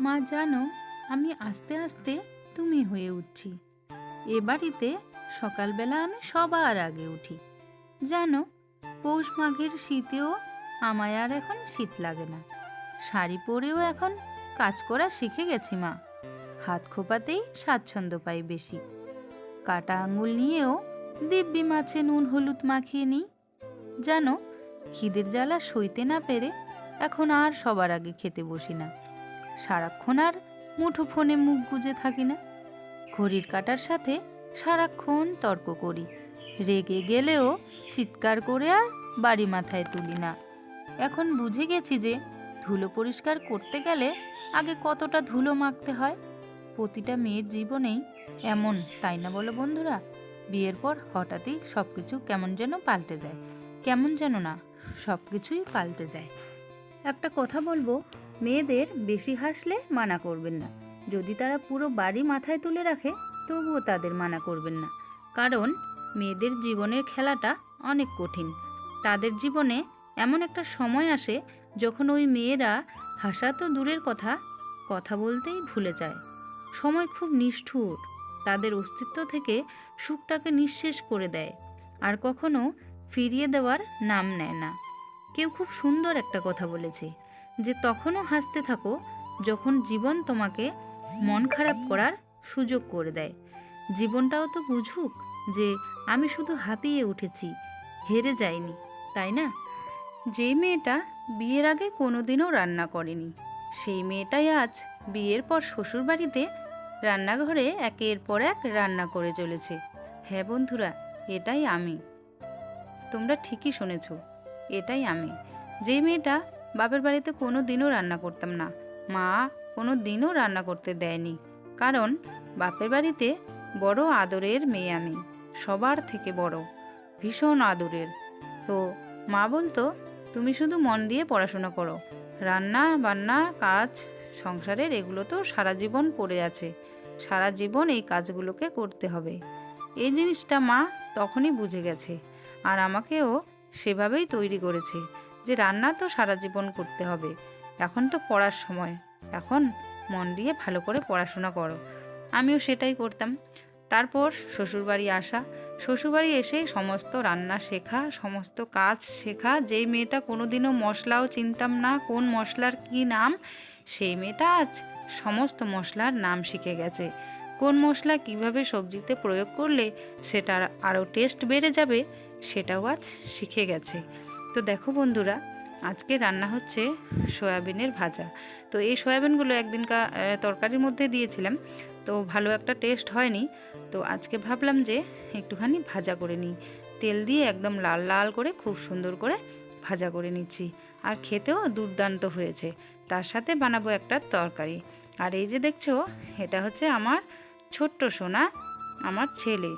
মা, জানো, আমি আস্তে আস্তে তুমি হয়ে উঠছি। এ বাড়িতে সকালবেলা আমি সবার আগে উঠি। জানো, পৌষ মাঘের শীতেও আমায় আর এখন শীত লাগে না। শাড়ি পরেও এখন কাজ করা শিখে গেছি মা। হাত খোপাতেই স্বাচ্ছন্দ্য পাই বেশি। কাটা আঙুল নিয়েও দিব্যি মাছে নুন হলুদ মাখিয়ে নিই। জানো, খিদের জ্বালা সইতে না পেরে এখন আর সবার আগে খেতে বসি না। সারাক্ষণ আর মুঠো ফোনে মুখ গুজে থাকি না। ঘড়ির কাটার সাথে সারাক্ষণ তর্ক করি। রেগে গেলেও চিৎকার করে আর বাড়ি মাথায় তুলি না। এখন বুঝে গেছি যে ধুলো পরিষ্কার করতে গেলে আগে কতটা ধুলো মাখতে হয়। প্রতিটা মেয়ের জীবনেই এমন, তাই না বলো বন্ধুরা? বিয়ের পর হঠাৎই সব কিছু কেমন যেন পাল্টে যায়। কেমন যেন না সব কিছুই পাল্টে যায়। একটা কথা বলব মেয়েদের বেশি হাসলে মানা করবেন না। যদি তারা পুরো বাড়ি মাথায় তুলে রাখে, তবুও তাদের মানা করবেন না। কারণ, মেয়েদের জীবনের খেলাটা অনেক কঠিন। তাদের জীবনে এমন একটা সময় আসে যখন ওই মেয়েরা হাসা তো দূরের কথা কথা বলতেই ভুলে যায়। সময় খুব নিষ্ঠুর। তাদের অস্তিত্ব থেকে সুখটাকে নিঃশেষ করে দেয়। আর কখনো ফিরিয়ে দেওয়ার নাম নেয় না। কেউ খুব সুন্দর একটা কথা বলেছে। যে তখনও হাসতে থাকো যখন জীবন তোমাকে মন খারাপ করার সুযোগ করে দেয়। জীবনটাও তো বুঝুক যে আমি শুধু হাঁপিয়ে উঠেছি, হেরে যাইনি, তাই না? যে মেয়েটা বিয়ের আগে কোনোদিনও রান্না করেনি, সেই মেয়েটাই আজ বিয়ের পর শ্বশুরবাড়িতে রান্নাঘরে একের পর এক রান্না করে চলেছে। হ্যাঁ বন্ধুরা, এটাই আমি। তোমরা ঠিকই শুনেছ, এটাই আমি। যে মেয়েটা বাপের বাড়িতে কোনো দিনও রান্না করতাম না। মা কোনো দিনও রান্না করতে দেয়নি। কারণ বাপের বাড়িতে বড় আদরের মেয়ে আমি, সবার থেকে বড়, ভীষণ আদরের। তো মা বলতো, তুমি শুধু মন দিয়ে পড়াশোনা করো। রান্না, বান্না, কাজ, সংসারের এগুলো তো সারা জীবন পড়ে আছে। সারা জীবন এই কাজগুলোকে করতে হবে। এই জিনিসটা মা তখনই বুঝে গেছে। আর আমাকেও সেভাবেই তৈরি করেছে। যে রান্না তো সারা জীবন করতে হবে। এখন তো পড়ার সময়। এখন মন দিয়ে ভালো করে পড়াশোনা করো। আমিও সেটাই করতাম। তারপর শ্বশুরবাড়ি আসা। শ্বশুরবাড়ি এসে সমস্ত রান্না শেখা, সমস্ত কাজ শেখা। যেই মেয়েটা কোনোদিনও মশলাও চিনতাম না কোন মশলার কি নাম, সেই মেয়েটা আজ সমস্ত মশলার নাম শিখে গেছে। কোন মশলা কীভাবে সবজিতে প্রয়োগ করলে সেটার আরও টেস্ট বেড়ে যাবে, সেটাও আজ শিখে গেছে। তো দেখো বন্ধুরা আজকে রান্না হচ্ছে সয়াবিনের ভাজা। তো এই সয়াবিনগুলো একদিনকার আহ, তরকারির মধ্যে দিয়েছিলাম তো ভালো একটা টেস্ট হয়নি। তো আজকে ভাবলাম যে একটুখানি ভাজা করে নিই। তেল দিয়ে একদম লাল লাল করে খুব সুন্দর করে ভাজা করে নিচ্ছি। আর খেতেও দুর্দান্ত হয়েছে। তার সাথে বানাবো একটা তরকারি। আর এই যে দেখছ এটা হচ্ছে আমার ছোট্ট সোনা আমার ছেলে।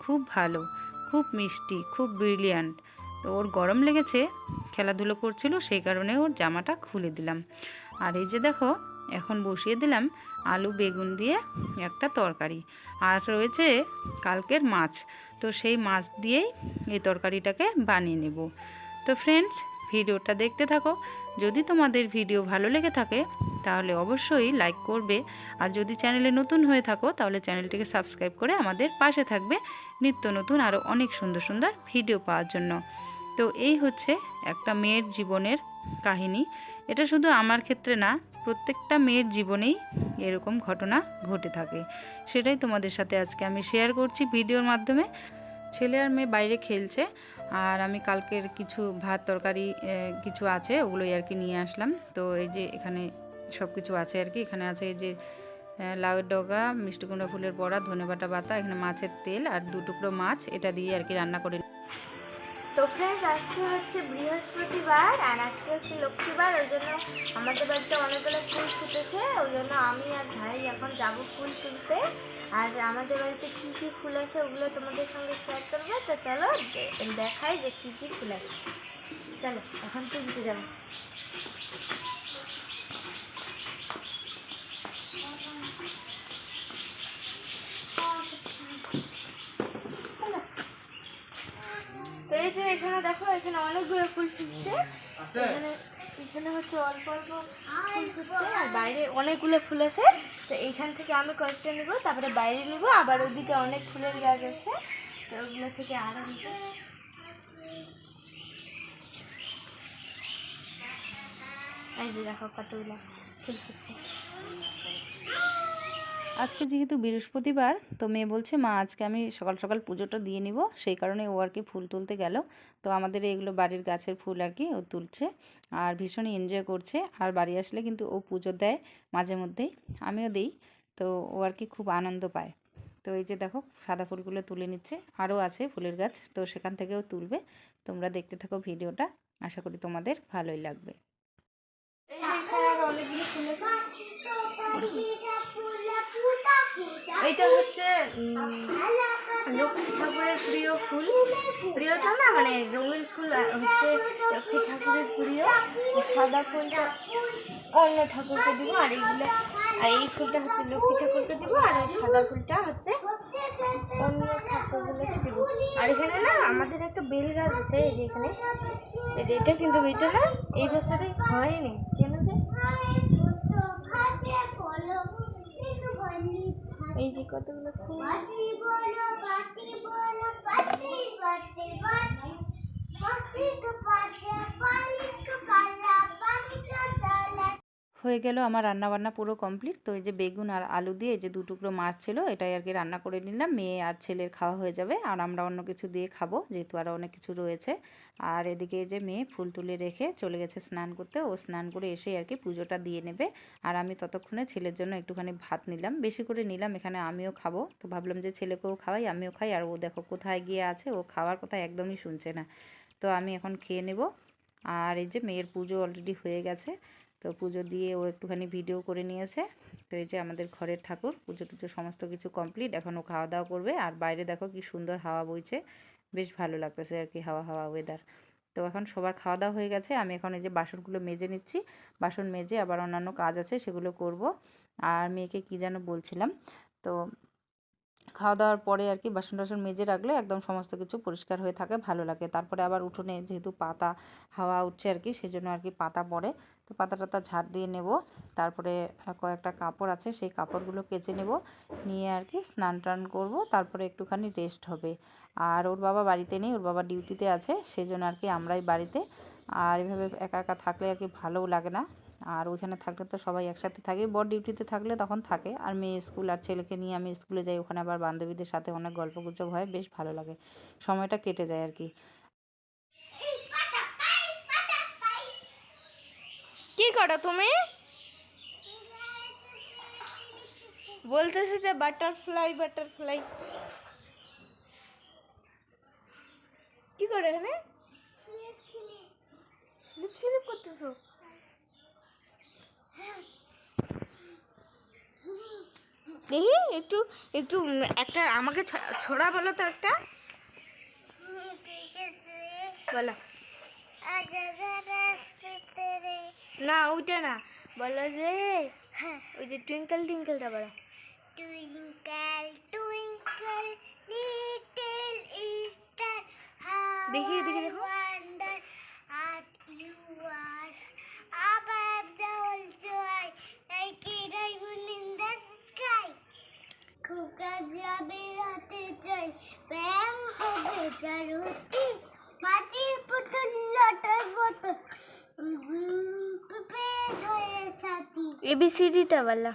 খুব ভালো খুব মিষ্টি খুব ব্রিলিয়ান্ট তো ওর গরম লেগেছে, খেলাধুলো করছিল, সেই কারণে ওর জামাটা খুলে দিলাম। আর এই যে দেখো, এখন বসিয়ে দিলাম আলু, বেগুন দিয়ে একটা তরকারি। আর রয়েছে কালকের মাছ, তো সেই মাছ দিয়েই এই তরকারিটাকে বানিয়ে নেব। তো ফ্রেন্ডস ভিডিওটা দেখতে থাকো। যদি তোমাদের ভিডিও ভালো লেগে থাকে, তাহলে অবশ্যই লাইক করবে। আর যদি চ্যানেলে নতুন হয়ে থাকো, তাহলে চ্যানেলটিকে সাবস্ক্রাইব করে আমাদের পাশে থাকবে। নিত্য নতুন আরও অনেক সুন্দর সুন্দর ভিডিও পাওয়ার জন্য। তো এই হচ্ছে একটা মেয়ের জীবনের কাহিনী। এটা শুধু আমার ক্ষেত্রে না, প্রত্যেকটা মেয়ের জীবনেই এরকম ঘটনা ঘটে থাকে। সেটাই তোমাদের সাথে আজকে আমি শেয়ার করছি ভিডিওর মাধ্যমে। ছেলে আর মেয়ে বাইরে খেলছে, আর আমি কালকের কিছু ভাত, তরকারি কিছু আছে, ওগুলোই আর কি নিয়ে আসলাম। তো এই যে এখানে সব কিছু আছে আর কি। এখানে আছে এই যে লাউয়ের ডগা, মিষ্টি কুমড়া ফুলের বড়া ধনেবাটা বাতা এখানে মাছের তেল আর দু টুকরো মাছ, এটা দিয়ে আর কি রান্না করে তো ফ্রেন্ডস আজকে হচ্ছে বৃহস্পতিবার আর আজকে হচ্ছে লক্ষ্মীবার, ওই জন্য আমাদের বাড়িতে অনেকগুলো ফুল ফুটেছে, ওই জন্য আমি আর ভাই এখন যাব ফুল তুলতে। আর আমাদের বাড়িতে কী কী ফুল আছে ওগুলো তোমাদের সঙ্গে শেয়ার করব, তো চলো দেখাই যে কী কী ফুল আছে। চলো, এখন তুলতে যাব। দেখো এখানে অনেকগুলো ফুল ফুটছে। এখানে এখানে হচ্ছে অল্প অল্প ফুল ফুটছে আর বাইরে অনেকগুলো ফুল আছে। তো এইখান থেকে আমি কয়েকটা নেব তারপরে বাইরে নেব আবার ওদিকে অনেক ফুলের গাছ আছে। তো ওগুলো থেকে আরও নেব এই যে দেখো কতগুলো ফুল ফুটছে। আজকে যেহেতু বৃহস্পতিবার, তো মেয়ে বলছে, মা, আজকে আমি সকাল সকাল পুজোটা দিয়ে নিব। সেই কারণে ও আর কি ফুল তুলতে গেল। তো আমাদের এগুলো বাড়ির গাছের ফুল আর কি ও তুলছে আর ভীষণ এনজয় করছে। আর বাড়ি আসলে কিন্তু ও পুজো দেয় মাঝে মধ্যেই, আমিও দিই। তো ও আর কি খুব আনন্দ পায়। তো এই যে দেখো, সাদা ফুলগুলো তুলে নিচ্ছে। আরও আছে ফুলের গাছ, তো সেখান থেকেও তুলবে। তোমরা দেখতে থাকো ভিডিওটা, আশা করি তোমাদের ভালোই লাগবে। এই আছে এইটা হচ্ছে লক্ষ্মী ঠাকুরের প্রিয় ফুল। প্রিয় তো না মানে রঙিন ফুল হচ্ছে লক্ষ্মী ঠাকুরের প্রিয়। সাদা ফুলটা অন্য ঠাকুরকে দিব, আর এইগুলো আর এই ফুলটা হচ্ছে লক্ষ্মী ঠাকুরকে দিব, আর ওই সাদা ফুলটা হচ্ছে অন্য ঠাকুরগুলোকে দিব। আর এখানে না, আমাদের একটা বেল গাছ আছে, এই যে এখানে। এই যে এটা কিন্তু এটা না, এই বছরে হয়নি কেন যে এই যে কতগুলো ফুল। হয়ে গেল আমার রান্না বান্না পুরো কমপ্লিট। তো এই যে বেগুন আর আলু দিয়ে যে দু টুকরো মাছ ছিল, এটাই আর কি রান্না করে নিলাম। মেয়ে আর ছেলের খাওয়া হয়ে যাবে আর আমরা অন্য কিছু দিয়ে খাব, যেহেতু আরও অনেক কিছু রয়েছে। আর এদিকে যে মেয়ে ফুল তুলে রেখে চলে গেছে স্নান করতে। ও স্নান করে এসে আর কি পুজোটা দিয়ে নেবে। আর আমি ততক্ষণে ছেলের জন্য একটুখানি ভাত নিলাম। বেশি করে নিলাম, এখানে আমিও খাব। তো ভাবলাম যে ছেলেকেও খাওয়াই, আমিও খাই। আর ও দেখো কোথায় গিয়ে আছে, ও খাওয়ার কথা একদমই শুনছে না। তো আমি এখন খেয়ে নেব। আর এই যে মেয়ের পুজো অলরেডি হয়ে গেছে। তো পুজো দিয়ে ও একটুখানি ভিডিও করে নিয়েছে। তো এই যে আমাদের ঘরের ঠাকুর, পুজো টুজো সমস্ত কিছু কমপ্লিট এখন ও খাওয়া দাওয়া করবে। আর বাইরে দেখো কি সুন্দর হাওয়া বইছে। বেশ ভালো লাগতেছে আর কি হাওয়া হাওয়া ওয়েদার তো এখন সবার খাওয়া দাওয়া হয়ে গেছে। আমি এখন এই যে বাসনগুলো মেজে নিচ্ছি। বাসন মেজে আবার অন্যান্য কাজ আছে সেগুলো করব। আর মেয়েকে কি যেন বলছিলাম, তো খাওয়া দাওয়ার পরে আর কি বাসন টাসন মেজে রাখলে একদম সমস্ত কিছু পরিষ্কার হয়ে থাকে, ভালো লাগে। তারপরে আবার উঠোনে যেহেতু পাতা, হাওয়া উঠছে আর কি, সেজন্য আর কি পাতা পড়ে। তো পাতা টাতা ঝাড় দিয়ে নেব। তারপরে কয়েকটা কাপড় আছে, সেই কাপড়গুলো কেচে নেব। নিয়ে আর কি স্নান টান করব, তারপরে একটুখানি রেস্ট হবে। আর ওর বাবা বাড়িতে নেই, ওর বাবা ডিউটিতে আছে, সেজন্য আর কি আমরাই বাড়িতে। আর এভাবে একা একা থাকলে আর কি ভালোও লাগে না। আর ওইখানে থাকলে তো সবাই একসাথে থাকে। বড় ডিউটিতে থাকলে তখন থাকে। আর মেয়ে স্কুল আর ছেলেকে নিয়ে আমি স্কুলে যাই। ওখানে আবার বান্ধবীদের সাথে অনেক গল্প গুজব হয়। বেশ ভালো লাগে। সময়টা কেটে যায় আর কি। কি করো তুমি? বলতেছে যে বাটারফ্লাই বাটারফ্লাই। কি করে এখানে? স্লিপ স্লিপ করতেছো? দেখি একটু একটু একটা আমাকে ছড়া বলো তো একটা। বলো। না ওইটা না। বলো যে ওই যে টুইঙ্কেল টুইঙ্কেলটা বলো। দেখি, দেখি, দেখো। you মাটির পুতুল লটার বোতল এবিসিডিটা বলো।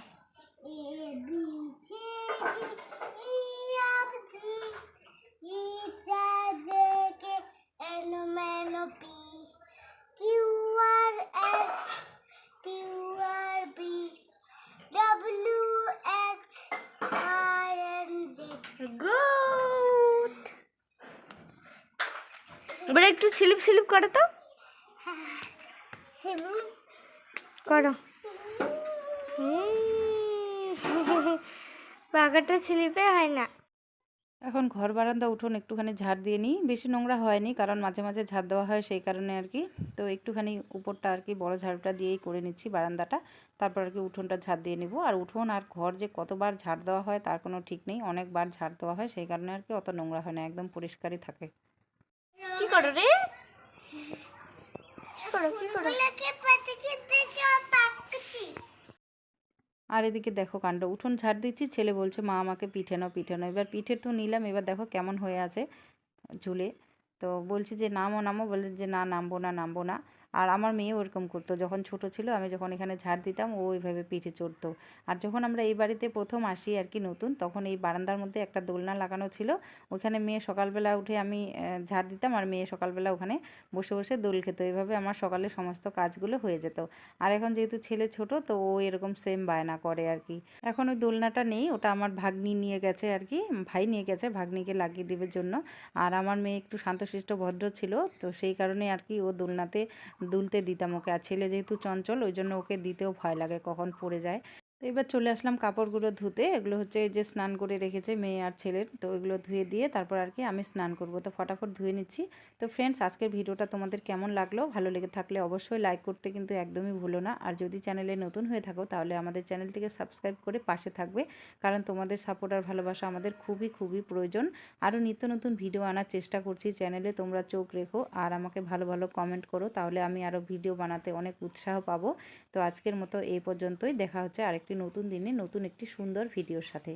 এবার একটু স্লিপ স্লিপ করো তো। করো। পাখাটা স্লিপে হয় না। এখন ঘর বারান্দা, উঠোন একটুখানি ঝাড় দিয়ে নিই। বেশি নোংরা হয়নি, কারণ মাঝে মাঝে ঝাড় দেওয়া হয় সেই কারণে আর কি। তো একটুখানি উপরটা আর কি, বড় ঝাড়ুটা দিয়েই করে নিচ্ছি বারান্দাটা। তারপর আর কি উঠোনটা ঝাড় দিয়ে নিব। আর উঠোন আর ঘর যে কতবার ঝাড় দেওয়া হয়, তার কোনো ঠিক নেই। অনেকবার ঝাড় দেওয়া হয়, সেই কারণে আর কি অত নোংরা হয় না, একদম পরিষ্কারই থাকে। কি করো রে? আর এদিকে দেখো কাণ্ড উঠোন ঝাড় দিচ্ছি ছেলে বলছে মা আমাকে পিঠে নাও পিঠে নাও। এবার পিঠে তো নিলাম এবার দেখো কেমন হয়ে আছে ঝুলে। তো বলছি যে নামো নামো। বলে যে না নামবো না নামবো না। আর আমার মেয়ে ওরকম করতো। যখন ছোট ছিল আমি যখন এখানে ঝাড় দিতাম, ও ওইভাবে পিঠে চড়তো। আর যখন আমরা এই বাড়িতে প্রথম আসি আর কি নতুন, তখন এই বারান্দার মধ্যে একটা দোলনা লাগানো ছিল। ওখানে মেয়ে সকালবেলা উঠে আমি ঝাড় দিতাম আর মেয়ে সকালবেলা ওখানে বসে বসে দোল খেতো। এইভাবে আমার সকালে সমস্ত কাজগুলো হয়ে যেত। আর এখন যেহেতু ছেলে ছোট, তো ও এরকম সেম বায়না করে আর কি। এখন ওই দোলনাটা নেই, ওটা আমার ভাগ্নি নিয়ে গেছে আর কি, ভাই নিয়ে গেছে, ভাগ্নিকে লাগিয়ে দেবার জন্য। আর আমার মেয়ে একটু শান্তশিষ্ট, ভদ্র ছিল, তো সেই কারণে আর কি ও দোলনাতে দুলতে দিতাম ওকে। আর ছেলে যেহেতু চঞ্চল, ওই জন্য ওকে দিতেও ভয় লাগে কখন পড়ে যায়। তো এবার চলে আসলাম কাপড়গুলো ধুতে। এগুলো হচ্ছে যে স্নান করে রেখেছে মেয়ে আর ছেলের। তো এগুলো ধুয়ে দিয়ে তারপর আর কি আমি স্নান করব। তো ফটাফট ধুয়ে নিচ্ছি। তো ফ্রেন্ডস আজকের ভিডিওটা তোমাদের কেমন লাগল? ভালো লেগে থাকলে অবশ্যই লাইক করতে কিন্তু একদমই ভুলো না। আর যদি চ্যানেলে নতুন হয়ে থাকো, তাহলে আমাদের চ্যানেলটিকে সাবস্ক্রাইব করে পাশে থাকবে। কারণ তোমাদের সাপোর্ট আর ভালোবাসা আমাদের খুবই খুবই প্রয়োজন। আরও নিত্য নতুন ভিডিও আনার চেষ্টা করছি। চ্যানেলে তোমরা চোখ রেখো আর আমাকে ভালো ভালো কমেন্ট করো। তাহলে আমি আরও ভিডিও বানাতে অনেক উৎসাহ পাবো। তো আজকের মতো এই পর্যন্তই। দেখা হচ্ছে আরেকটি নতুন দিনে নতুন একটি সুন্দর ভিডিওর সাথে।